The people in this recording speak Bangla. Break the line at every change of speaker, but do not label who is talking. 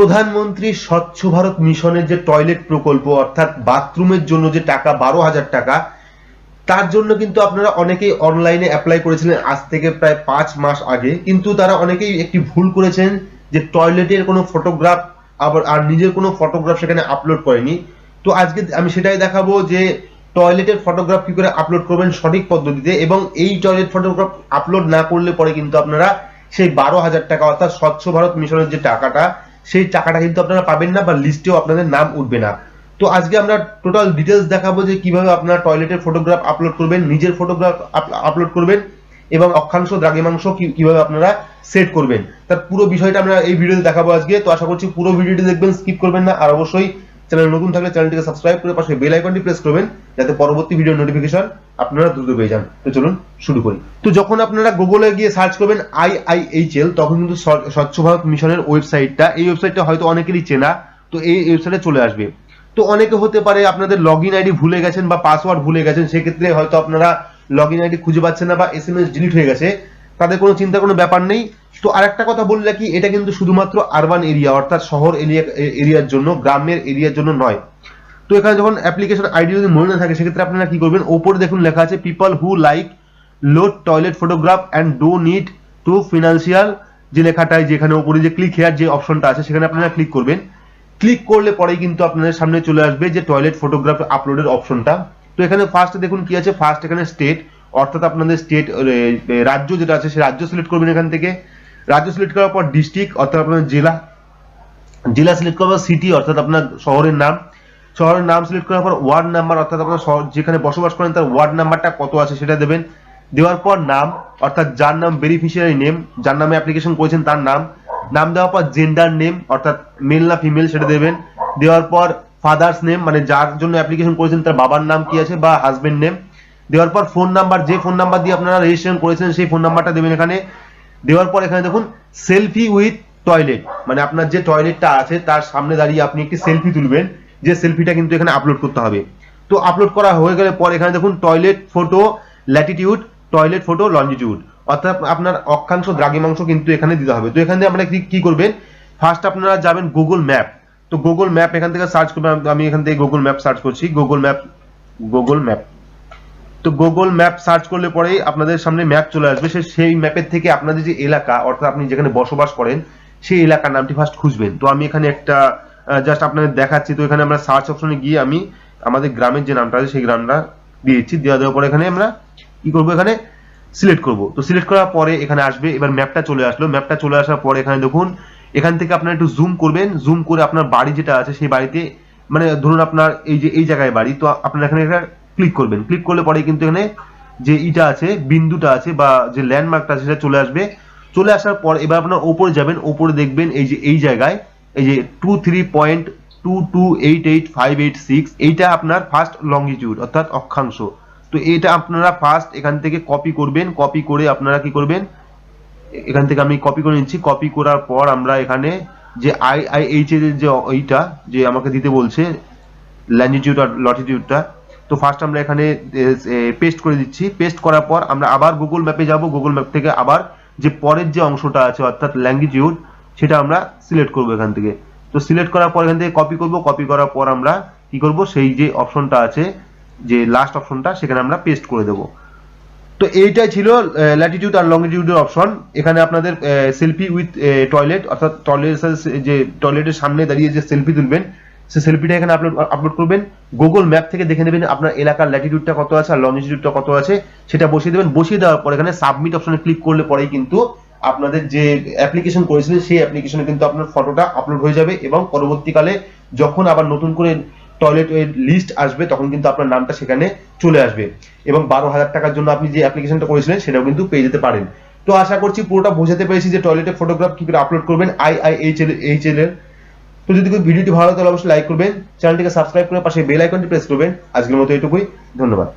প্রধানমন্ত্রী স্বচ্ছ ভারত মিশনের যে টয়লেট প্রকল্প, অর্থাৎ বাথরুমের জন্য যে টাকা, বারো হাজার টাকা, তার জন্য কিন্তু আপনারা অনেকেই অনলাইনে অ্যাপ্লাই করেছিলেন আজ থেকে প্রায় পাঁচ মাস আগে। কিন্তু তারা অনেকেই একটি ভুল করেছেন যে টয়লেটের কোনো ফটোগ্রাফ আবার আর নিজের কোনো ফটোগ্রাফ সেখানে আপলোড করেনি। তো আজকে আমি সেটাই দেখাবো যে টয়লেটের ফটোগ্রাফ কি করে আপলোড করবেন সঠিক পদ্ধতিতে এবং এই টয়লেট ফটোগ্রাফ আপলোড না করলে পরে কিন্তু আপনারা সেই বারো হাজার টাকা, অর্থাৎ স্বচ্ছ ভারত মিশনের যে টাকাটা সেই টাকাটা কিন্তু আপনারা পাবেন না বা লিস্টেও আপনাদের নাম উঠবে না। তো আজকে আমরা টোটাল ডিটেলস দেখাবো যে কীভাবে আপনারা টয়লেটের ফটোগ্রাফ আপলোড করবেন, নিজের ফটোগ্রাফ আপলোড করবেন এবং অক্ষাংশ দ্রাঘিমাংশ কীভাবে আপনারা সেট করবেন। তার পুরো বিষয়টা আমরা এই ভিডিওতে দেখাবো আজকে। তো আশা করছি পুরো ভিডিওটি দেখবেন স্কিপ করবেন না। আর অবশ্যই চ্যানেল নতুন থাকলে চ্যানেলটিকে সাবস্ক্রাইব করে পাশে বেল আইকনটি প্রেস করবেন, যাতে পরবর্তী ভিডিও নোটিফিকেশন আপনারা দ্রুত পেয়ে যান। তো চলুন শুরু করি। তো যখন আপনারা গুগলে গিয়ে সার্চ করবেন আইআইএইচএল তখন কিন্তু স্বচ্ছ ভারত মিশনের ওয়েবসাইটটা এই ওয়েবসাইটটা হয়তো অনেকেরই চেনা, তো এই ওয়েবসাইটে চলে আসবে। তো অনেকে হতে পারে আপনাদের লগ ইন আইডি ভুলে গেছেন বা পাসওয়ার্ড ভুলে গেছেন, সেক্ষেত্রে হয়তো আপনারা লগ ইন আইডি খুঁজে পাচ্ছেন না বা এস এম এস ডিলিট হয়ে গেছে। তাদের কোনো চিন্তার কোনো ব্যাপার নেই। তো আরেকটা কথা বললে কি এটা কিন্তু শুধুমাত্র আরবান এরিয়া অর্থাৎ শহর এরিয়া এরিয়ার জন্য, গ্রামের এরিয়ার জন্য নয়। তো এখানে যখন অ্যাপ্লিকেশন আইডি যদি মনে না থাকে, সেক্ষেত্রে আপনারা কি করবেন? ওপরে দেখুন লেখা আছে people who like load toilet photograph and do need to financial যে লেখাটায় যেখানে ওপরে যে ক্লিক হেয়ার যে অপশনটা আছে, সেখানে আপনারা ক্লিক করবেন। ক্লিক করলে পরেই কিন্তু আপনাদের সামনে চলে আসবে যে টয়লেট ফটোগ্রাফ আপলোডের অপশনটা তো এখানে ফার্স্ট দেখুন কি আছে? ফার্স্ট এখানে স্টেট অর্থাৎ আপনাদের স্টেট রাজ্য যেটা আছে, সেই রাজ্য সিলেক্ট করবেন এখান থেকে। রাজ্য সিলেক্ট করার পর ডিস্ট্রিক্ট অর্থাৎ আপনার জেলা। জেলা সিলেক্ট করার সিটি অর্থাৎ আপনার শহরের নাম। শহরের নাম সিলেক্ট করার পর ওয়ার্ড নাম্বার অর্থাৎ আপনার যেখানে বসবাস করেন তার ওয়ার্ড নাম্বারটা কত আছে সেটা দেবেন। দেওয়ার পর নাম, অর্থাৎ যার নাম বেনিফিশিয়ারি নেম যার নামে অ্যাপ্লিকেশন করেছেন তার নাম। নাম দেওয়ার পর জেন্ডার নেম অর্থাৎ মেল না ফিমেল সেটা দেবেন। দেওয়ার পর ফাদার্স নেম মানে যার জন্য অ্যাপ্লিকেশন করেছেন তার বাবার নাম কি আছে বা হাজবেন্ড নেম দেওয়ার পর ফোন নাম্বার যে ফোন নাম্বার দিয়ে আপনারা রেজিস্ট্রেশন করেছেন, সেই ফোন নাম্বারটা দেবেন এখানে। দেওয়ার পর এখানে দেখুন সেলফি উইথ টয়লেট মানে আপনার যে টয়লেটটা আছে, তার সামনে দাঁড়িয়ে আপনি একটি সেলফি তুলবেন। যে সেলফিটা কিন্তু এখানে আপলোড করতে হবে। তো আপলোড করা হয়ে গেলে পর এখানে দেখুন toilet photo latitude toilet photo longitude অর্থাৎ আপনার অক্ষাংশ দ্রাঘিমাংশ কিন্তু এখানে দিতে হবে। তো এখানে আপনারা কি- কি করবেন? ফার্স্ট আপনারা যাবেন গুগল ম্যাপ তো গুগল ম্যাপ এখান থেকে সার্চ করবেন, আমি এখান থেকে গুগল ম্যাপ সার্চ করছি। গুগল ম্যাপ গুগল ম্যাপ তো গুগল ম্যাপ সার্চ করলে পরেই আপনাদের সামনে ম্যাপ চলে আসবে। সেই ম্যাপের থেকে আপনাদের যে এলাকা, অর্থাৎ আপনি যেখানে বসবাস করেন, সেই এলাকার নামটি ফার্স্ট খুঁজবেন। তো আমি এখানে একটা জাস্ট আপনাদের দেখাচ্ছি। তো এখানে আমরা সার্চ অপশনে গিয়ে আমি আমাদের গ্রামের যে নামটা আছে, সেই গ্রামটা দিয়েছি। দেওয়া দেওয়ার পরে এখানে আমরা কি করব? এখানে সিলেক্ট করব। তো সিলেক্ট করার পরে এখানে আসবে। এবার ম্যাপটা চলে আসলো। ম্যাপটা চলে আসার পরে এখানে দেখুন, এখান থেকে আপনারা একটু জুম করবেন। জুম করে আপনার বাড়ি যেটা আছে, সেই বাড়িতে মানে ধরুন আপনার এই যে, এই জায়গায় বাড়ি, তো আপনার এখানে একটা ক্লিক করবেন। ক্লিক করলে পরে কিন্তু এখানে যে ইটা আছে, বিন্দুটা আছে বা যে ল্যান্ডমার্কটা আছে সেটা চলে আসবে। চলে আসার পর এবার আপনার ওপরে যাবেন, ওপরে দেখবেন এই যে, এই জায়গায় এই যে two three point two two eight eight five eight six এইটা আপনার ফার্স্ট লঙ্গিটিউড অর্থাৎ অক্ষাংশ। তো এটা আপনারা ফার্স্ট এখান থেকে কপি করবেন কপি করে আপনারা কি করবেন? এখান থেকে আমি কপি করে নিচ্ছি। কপি করার পর আমরা এখানে যে আই আই এইচ এর যে এইটা যে আমাকে দিতে বলছে ল্যান্ডিটিউড আর লটিটিউডটা তো ফার্স্ট আমরা এখানে পেস্ট করে দিচ্ছি। পেস্ট করার পর আমরা আবার গুগল ম্যাপে যাব। গুগল ম্যাপ থেকে আবার যে পরের যে অংশটা আছে, অর্থাৎ ল্যাঙ্গিটিউড, সেটা আমরা সিলেক্ট করব এখান থেকে। তো সিলেক্ট করার পর এখান থেকে কপি করব। কপি করার পর আমরা কি করব? সেই যে অপশনটা আছে, যে লাস্ট অপশনটা সেখানে আমরা পেস্ট করে দেবো। তো এইটাই ছিল ল্যাটিটিউড আর লংগিটিউডের অপশন এখানে আপনাদের সেলফি উইথ টয়লেট অর্থাৎ টয়লেট যে টয়লেটের সামনে দাঁড়িয়ে যে সেলফি তুলবেন সেই সেলফিটা এখানে আপলোড আপলোড করবেন। গুগল ম্যাপ থেকে দেখে নেবেন আপনার এলাকার ল্যাটিটিউডটা কত আছে আর লংজিটিউডটা কত আছে, সেটা বসিয়ে দেবেন। বসিয়ে দেওয়ার পর এখানে সাবমিট অপশনে ক্লিক করলে পরেই কিন্তু আপনাদের যে অ্যাপ্লিকেশন করেছিলেন সেই অ্যাপ্লিকেশনে কিন্তু আপনার ফটোটা আপলোড হয়ে যাবে এবং পরবর্তীকালে যখন আবার নতুন করে টয়লেট লিস্ট আসবে, তখন কিন্তু আপনার নামটা সেখানে চলে আসবে। এবং বারো হাজার টাকার জন্য আপনি যে অ্যাপ্লিকেশনটা করেছিলেন, সেটাও কিন্তু পেয়ে যেতে পারেন। তো আশা করছি পুরোটা বোঝাতে পেরেছি যে টয়লেটের ফটোগ্রাফ কি করে আপলোড করবেন। I I H L H L এর তো যদি কোনো ভিডিওটি ভালো লাগে তাহলে অবশ্যই লাইক করবেন। চ্যানেলটিকে সাবস্ক্রাইব করে পাশে বেল আইকনটি প্রেস করবেন। আজকের মতো এটুকুই ধন্যবাদ।